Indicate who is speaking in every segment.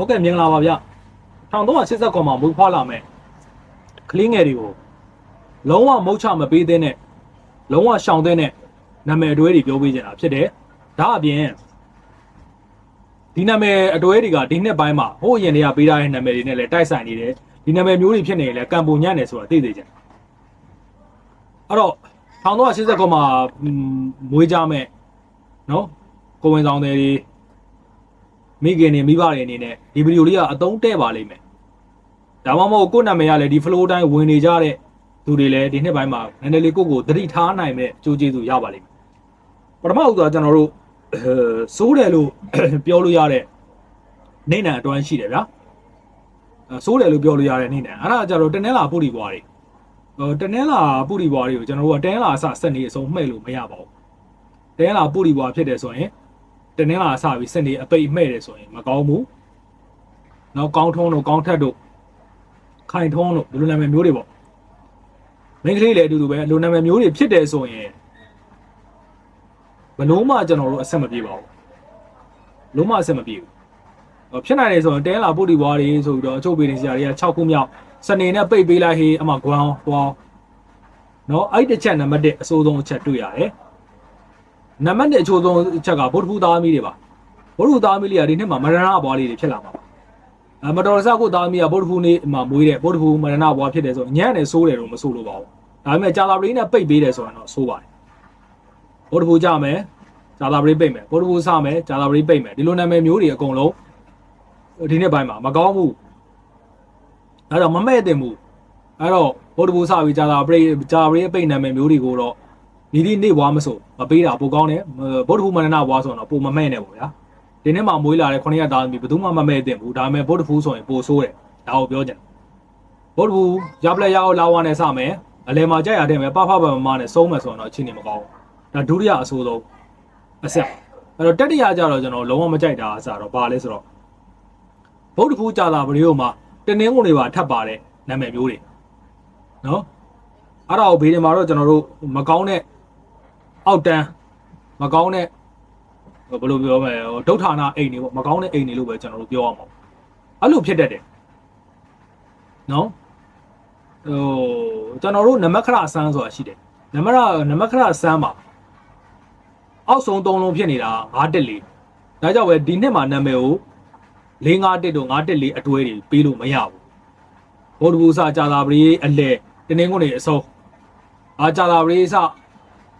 Speaker 1: ဟုတ်ကဲ့မင်္ဂလာပါဗျ1380ခွန်မှာမူဖွားလာမယ်ကလေးငယ်တွေကိုလုံးဝမုတ်ချမပေးသင့်တဲ့လုံးဝရှောင်သင့်တဲ့နာမည်အတွဲတွေပြောပေးကြတာဖြစ်တယ်ဒါအပြင်ဒီနာမည်အတွဲတွေကဒီနှစ်ပိုင်းမှာဟိုအရင်တည်းကပေးထားတဲ့နာမည်တွေနဲ့လည်းတိုက်ဆိုင်နေတယ်ဒီနာမည်မျိုးတွေဖြစ်နေရင်လည်းကံပုံညံ့တယ်ဆိုတာသိသေးကြတယ်အဲ့တော့1380ခွန်မှာမွေးကြမယ်နော်ကိုဝင်ဆောင်တွေတွေ မိခင်တွေမိဘတွေအနေနဲ့ဒီဗီဒီယိုလေးကအသုံးတဲ့ပါလိမ့်မယ်။ဒါမှမဟုတ်ကိုယ့်နာမည်ကလည်းဒီ flow တိုင်းဝင်နေကြတဲ့သူတွေလည်းဒီနှစ်ပိုင်းမှာနည်းနည်းလေးကိုယ့်ကိုသတိထားနိုင်မဲ့ကြိုးကျေးဇူးရပါလိမ့်မယ်။ပထမဦးဆုံးကျွန်တော်တို့အဲစိုးတယ်လို့ပြောလို့ရတဲ့နေနံအတွန်းရှိတယ်ဗျာ။အဲစိုးတယ်လို့ပြောလို့ရတဲ့နေနံအဲ့ဒါကြတော့တနင်္လာပုရိပွားတွေဟိုတနင်္လာပုရိပွားတွေကိုကျွန်တော်တို့ကတနင်္လာအစစက်နေအစုံမှဲ့လို့မရပါဘူး။တနင်္လာပုရိပွားဖြစ်တယ်ဆိုရင် တနင်္လာစပြီးစနေအပိတ်မှဲ့တယ်ဆိုရင်မကောင်းဘူး။နောက်ကောင်းထုံးတို့ကောင်းထက်တို့ခိုင်ထုံးတို့ဒီလိုနာမည်မျိုးတွေပေါ့။မိန်းကလေးလည်းအတူတူပဲလိုနာမည်မျိုးတွေဖြစ်တယ်ဆိုရင်ဘလို့မှကျွန်တော်တို့အဆက်မပြေပါဘူး။လုံးဝအဆက်မပြေဘူး။ဟောဖြစ်နိုင်တယ်ဆိုရင်တဲလာပုတ်တီဘွားတွေဆိုပြီးတော့အချုပ်ပေးနေစရာတွေက6ခုမြောက်စနေနဲ့ပိတ်ပေးလိုက်ဟေးအမကွမ်သွားနော်အဲ့တစ်ချက်နံပါတ်1အစိုးဆုံးအချက်တွေ့ရတယ်။ နံပါတ်1အချိုးဆုံးအချက်ကဗုဒ္ဓဘုသားသမီးတွေပါဗုဒ္ဓဘုသားသမီးတွေကဒီနှစ်မှာမရဏဘွားလေးတွေဖြစ်လာမှာပါအဲမတော်တဆကိုသားသမီးကဗုဒ္ဓဘုနေ့မှာမွေးတဲ့ဗုဒ္ဓဘုမရဏဘွားဖြစ်တယ်ဆိုရင်ညံ့တယ်ဆိုးတယ်တော့မဆိုးလို့ပါဘူးဒါပေမဲ့ကြာသာပရိနဲ့ပိတ်ပေးတယ်ဆိုရင်တော့ဆိုးပါတယ်ဗုဒ္ဓဘုကြမယ်ကြာသာပရိပိတ်မယ်ဗုဒ္ဓဘုစမယ်ကြာသာပရိပိတ်မယ်ဒီလိုနာမည်မျိုးတွေအကုန်လုံးဒီနှစ်ပိုင်းမှာမကောင်းဘူးအဲတော့မမဲ့တင်ဘူးအဲတော့ဗုဒ္ဓဘုစပြီးကြာသာပရိကြာပရိပိတ်နာမည်မျိုးတွေကိုတော့ ဒီဒီနေ့ဘွားမဆိုမပေးတာပိုကောင်းတယ်ဗုဒ္ဓဘုမန္တနာဘွားဆိုတော့ပိုမမဲ့နဲ့ပေါ့ဗျာဒီနေ့မှမွေးလာတဲ့9ရက်သားသမီးဘယ်သူမှမမဲ့တင်ဘူးဒါပေမဲ့ဗုဒ္ဓဘုဆိုရင်ပိုဆိုးတယ်ဒါကိုပြောကြတယ်ဗုဒ္ဓဘုရပလက်ရအောင်လာဝါနဲ့စမယ်အလဲမှာကြက်ရတဲ့မယ်ပဖပမမနဲ့ဆုံးမယ်ဆိုတော့အချင်းနေမကောင်းဘူးဒါဒုတိယအဆိုးဆုံးအဆက်အဲ့တော့တတိယကြတော့ကျွန်တော်လုံးဝမကြိုက်တာအစားတော့ဘာလဲဆိုတော့ဗုဒ္ဓဘုကြာတာပရိယိုမှာတင်းနှင်းကုန်တွေပါထပ်ပါတဲ့နာမည်မျိုးတွေနော်အဲ့ဒါကိုဘေးတွေမှာတော့ကျွန်တော်တို့မကောင်းတဲ့ အောက်တန်းမကောင်းတဲ့ဟိုဘယ်လိုပြောမလဲဟိုဒုဋ္ဌာနာအိမ်တွေပေါ့မကောင်းတဲ့အိမ်တွေလို့ပဲကျွန်တော်တို့ပြောရမှာပေါ့အဲ့လိုဖြစ်တတ်တယ်နော်ဟိုကျွန်တော်တို့နမခရအစမ်းဆိုတာရှိတယ်နမရနမခရအစမ်းမှာအောက်ဆုံးသုံးလုံးဖြစ်နေတာ9တက်လေးဒါကြောင့်ပဲဒီနှစ်မှာနာမည်ကို၄5တက်တို့5တက်လေးအတွဲတွေပေးလို့မရဘူးဘောဓဘူစာကြာသာပရိအလဲတင်းင်းကုန်တွေအစုံအာကြာသာပရိစ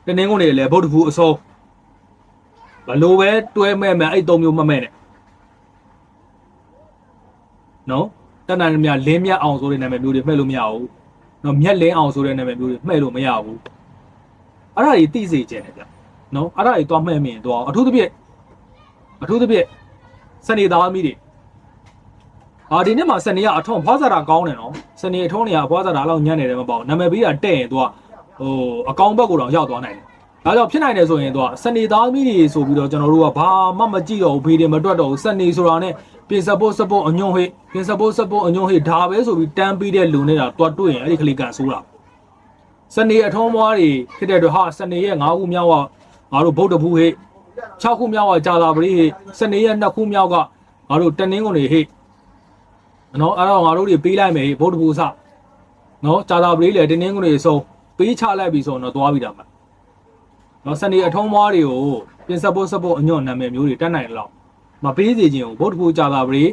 Speaker 1: တနင်္ဂနွေလည်းဗုဒ္ဓဘူးအစောဘလို့ပဲတွဲမဲ့မဲ့အဲ့သုံးမျိုးမမဲ့နဲ့နော်တဏ္ဍာမြလင်းမြတ်အောင်ဆိုတဲ့နာမည်မျိုးတွေမှဲ့လို့မရဘူးနော်မြက်လင်းအောင်ဆိုတဲ့နာမည်မျိုးတွေမှဲ့လို့မရဘူးအဲ့ဒါကြီးသိစေချင်တယ်ဗျနော်အဲ့ဒါကြီးသွားမှဲ့မြင်သွားအထူးသဖြင့်အထူးသဖြင့်စနေသားသမီးတွေအာဒီနေ့မှာစနေကအထုံးဖွားစားတာကောင်းတယ်နော်စနေအထုံးနေကအဖွားစားတာအဲ့လောက်ညံ့နေတယ်မပေါ့နာမည်ပေးတာတဲ့ရင်သူက ဟိုအကောင်ဘက်ကိုတော့ရောက်သွားနိုင်တယ်။ဒါကြောင့်ဖြစ်နိုင်တယ်ဆိုရင်တော့စနေသားသမီးတွေဆိုပြီးတော့ကျွန်တော်တို့ကဘာမှမကြည့်တော့ဘူးဖေးတယ်မတွက်တော့ဘူးစနေဆိုတာနဲ့ပြင်စပို့စပို့အညွန့်ဟိပြင်စပို့စပို့အညွန့်ဟိဒါပဲဆိုပြီးတန်းပြီးတဲ့လူနေတာတွတ်တွေ့ရင်အဲ့ဒီကလေးကန်ဆိုးတာ။စနေအထုံးမွားတွေဖြစ်တဲ့အတွက်ဟာစနေရဲ့၅ခုမြောက်ကငါတို့ဗုဒ္ဓဘူးဟိ6ခုမြောက်ကကြာသာပရိဟိစနေရဲ့2ခုမြောက်ကငါတို့တနင်းကုန်တွေဟိနော်အဲ့တော့ငါတို့တွေပေးလိုက်မယ်ဗုဒ္ဓဘူးစနော်ကြာသာပရိလေတနင်းကုန်တွေဆုံး ပေးချလိုက်ပြီဆိုတော့သွားပြီတာမှာနော်စနေအထုံးမွားတွေကိုပြင်ဆက်ဖို့ဆက်ဖို့အညွန့်နာမည်မျိုးတွေတက်နိုင်လောက်မပေးစီခြင်းကိုဗုဒ္ဓဘုကြာတာပရိ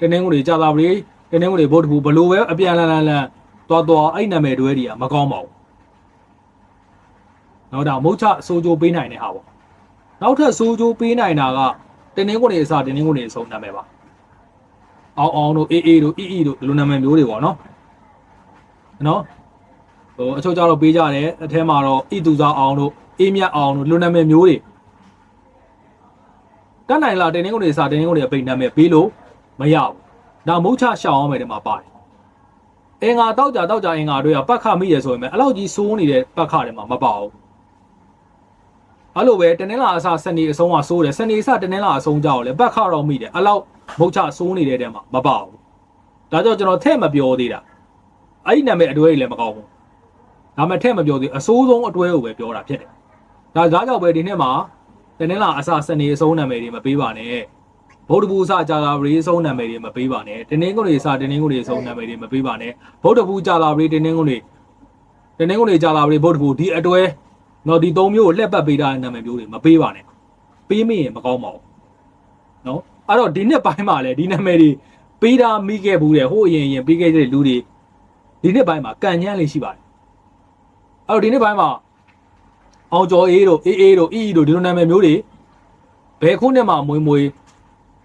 Speaker 1: တနင်္ဂနွေကြာတာပရိတနင်္ဂနွေဗုဒ္ဓဘုဘလို့ပဲအပြန်လန်လန်လန်သွားသွားအဲ့နာမည်တွဲတွေကမကောင်းပါဘူးနော်ဒါမုတ်ချစိုးကြိုးပေးနိုင်တဲ့ဟာပေါ့နောက်ထပ်စိုးကြိုးပေးနိုင်တာကတနင်္ဂနွေအစားတနင်္ဂနွေအဆုံးနာမည်ပါအောင်အောင်တို့အေးအေးတို့အီအီတို့ဒီလိုနာမည်မျိုးတွေပေါ့နော်နော် ဟိုအချို့ကြတော့ပေးကြတယ်အထဲမှာတော့ဣသူစားအောင်တို့အေးမြတ်အောင်တို့လူနာမည်မျိုးတွေတတ်နိုင်လားတင်းင်းကုန်တွေစာတင်းင်းကုန်တွေအပိတ်နာမည်ပေးလို့မရဘူးဒါမုတ်ချရှောင်အောင်မယ်ဒီမှာပါတယ်အင်္ဂါတောက်ကြတောက်ကြအင်္ဂါတွေကပတ်ခမိရဆိုရင်အဲ့လောက်ကြီးစိုးနေတဲ့ပတ်ခတွေမှာမပါဘူးအဲ့လိုပဲတနင်္လာအစားစနေအဆုံးကစိုးတယ်စနေအစားတနင်္လာအဆုံးကြောက်လေပတ်ခတော့မိတယ်အဲ့လောက်မုတ်ချစိုးနေတဲ့တဲမှာမပါဘူးဒါကြောင့်ကျွန်တော်ထဲ့မပြောသေးတာအဲ့ဒီနာမည်အတွဲကြီးလည်းမကောင်းဘူး ဒါမှထက်မပြောသေးအစိုးဆုံးအတွဲကိုပဲပြောတာဖြစ်တယ်။ဒါဒါကြောင့်ပဲဒီနှစ်မှာတနင်္လာအစစနေအဆုံးနာမည်တွေမပေးပါနဲ့ဗုဒ္ဓဘူးစကြာလာပရိအဆုံးနာမည်တွေမပေးပါနဲ့တင်းတင်းကုန်တွေစတင်းတင်းကုန်တွေအဆုံးနာမည်တွေမပေးပါနဲ့ဗုဒ္ဓဘူးကြာလာပရိတင်းတင်းကုန်တွေတင်းတင်းကုန်တွေကြာလာပရိဗုဒ္ဓဘူးဒီအတွဲနော်ဒီသုံးမျိုးကိုလှက်ပတ်ပေးတာနာမည်မျိုးတွေမပေးပါနဲ့ပေးမိရင်မကောင်းပါဘူးနော်အဲ့တော့ဒီနှစ်ပိုင်းမှာလည်းဒီနာမည်တွေပေးတာမိခဲ့ဘူးတဲ့ဟိုအရင်အရင်ပေးခဲ့တဲ့လူတွေဒီနှစ်ပိုင်းမှာကန်ညမ်းလေးရှိပါတယ် အဲ့တော့ဒီနှစ်ပိုင်းမှာအောင်ကျော်အေးတို့အေးအေးတို့အီအီတို့ဒီလိုနာမည်မျိုးတွေဘယ်ခုနှစ်မှမွေးမွေး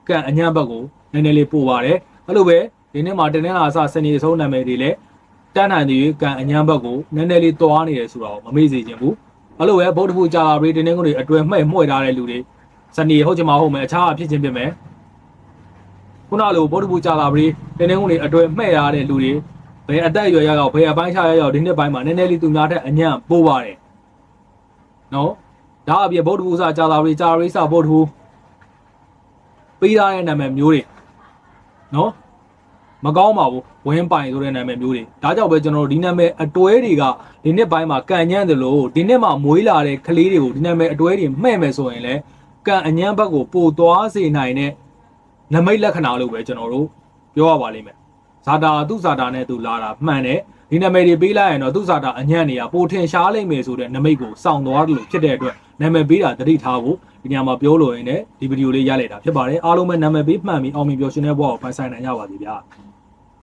Speaker 1: ကန်အညံ့ဘက်ကိုနည်းနည်းလေးပို့ပါတယ်အဲ့လိုပဲဒီနေ့မှာတင်းနှင်းလာအစစနေအဆုံးနာမည်တွေလည်းတန်းနိုင်သေးကန်အညံ့ဘက်ကိုနည်းနည်းလေးတွားနေတယ်ဆိုတော့မမေ့စေချင်ဘူးအဲ့လိုပဲဗုဒ္ဓဘုကြာလာပြီးတင်းနှင်းကုန်တွေအတွဲမှဲ့မှွဲ့ထားတဲ့လူတွေစနေဟုတ်ချင်မဟုတ်မယ်အခြားအဖြစ်ချင်းပြင်မယ်ခုနလိုဗုဒ္ဓဘုကြာလာပြီးတင်းနှင်းကုန်တွေအတွဲမှဲ့ထားတဲ့လူတွေ ဘယ်အသက်အရွယ်ရောက်ရောက်ဘယ်အပိုင်းခြားရောက်ရောက်ဒီနှစ်ပိုင်းမှာနည်းနည်းလေးသူများတဲ့အညံ့ပို့ပါတယ်နော်ဒါအပြင်ဗုဒ္ဓဘုစာကြာလာပြီးကြာရိစာဗုဒ္ဓဘုပေးထားတဲ့နာမည်မျိုးတွေနော်မကောင်းပါဘူးဝင်းပိုင်ဆိုတဲ့နာမည်မျိုးတွေဒါကြောင့်ပဲကျွန်တော်တို့ဒီနာမည်အတွဲတွေကဒီနှစ်ပိုင်းမှာကန်ညံ့တယ်လို့ဒီနှစ်မှာမွေးလာတဲ့ကလေးတွေကိုဒီနာမည်အတွဲတွေမှဲ့မယ်ဆိုရင်လည်းကန်အညံ့ဘက်ကိုပို့သွားစေနိုင်တဲ့နမိတ်လက္ခဏာလို့ပဲကျွန်တော်တို့ပြောရပါလိမ့်မယ် ဇာတာသူ့ဇာတာနဲ့သူလာတာမှန်တယ်ဒီနာမည်တွေပေးလိုက်ရင်တော့သူ့ဇာတာအညံ့တွေကပိုထင်ရှားလိမ့်မယ်ဆိုတဲ့နမိတ်ကိုစောင့်သွားတယ်လို့ဖြစ်တဲ့အတွက်နာမည်ပေးတာတတိထားဖို့ဒီညမှာပြောလို့ရင်းနဲ့ဒီဗီဒီယိုလေးရလိုက်တာဖြစ်ပါတယ်အားလုံးပဲနာမည်ပေးမှန်ပြီးအောင်မြင်ပျော်ရွှင်တဲ့ဘဝကိုပိုင်ဆိုင်နိုင်ကြပါစေဗျာ